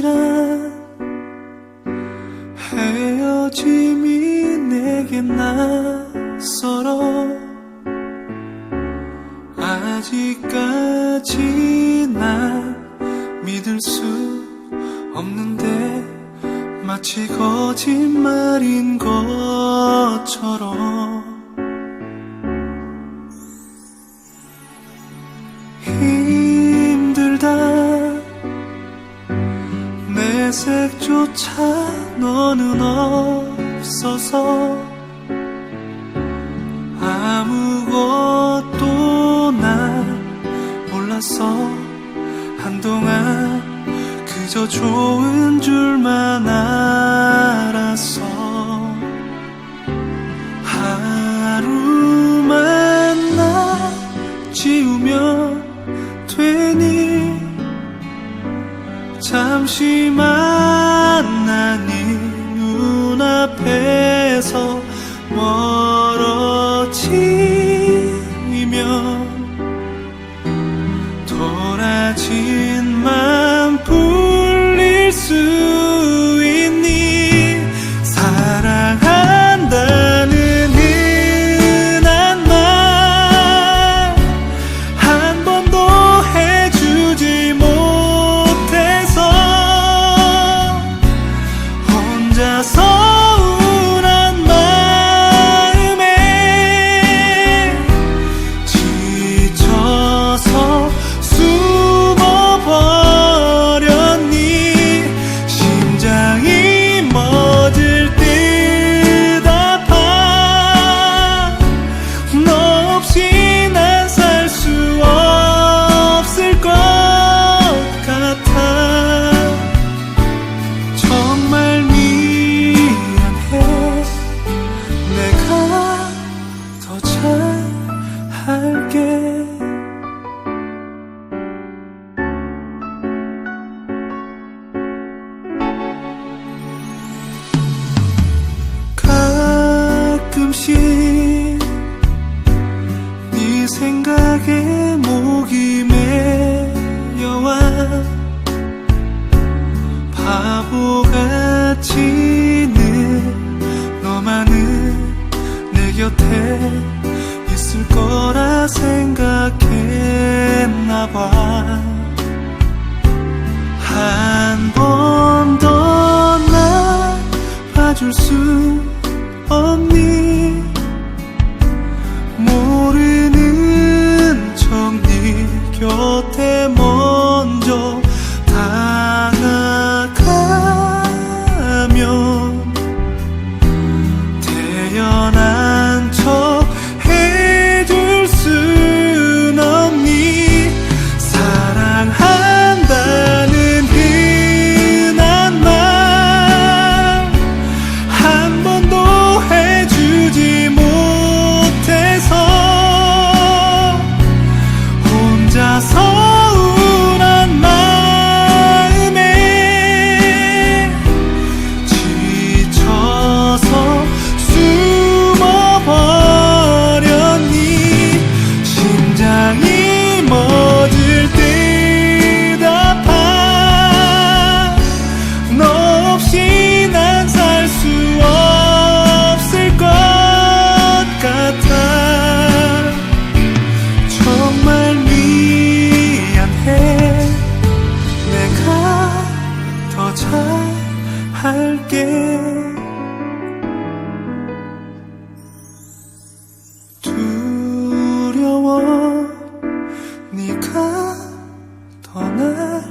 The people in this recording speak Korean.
불길지란 헤어짐이 내게 낯설어 아직까지 난 믿을 수 없는데 마치 거짓말인 것처럼 내 색조차 너는 없어서 아무것도 난 몰랐어 한동안 그저 좋은 줄만 알았어 하루만 나 지우면 잠시만 난네 눈앞에서 멀어지면 도라진 맘 coração. 바보같이 늘 너만은 내 곁에 있을 거라 생각했나 봐. 한 번 더 나 봐줄 수 없니? 모르는 척네 곁에 먼 할게. 두려워 네가 떠날까봐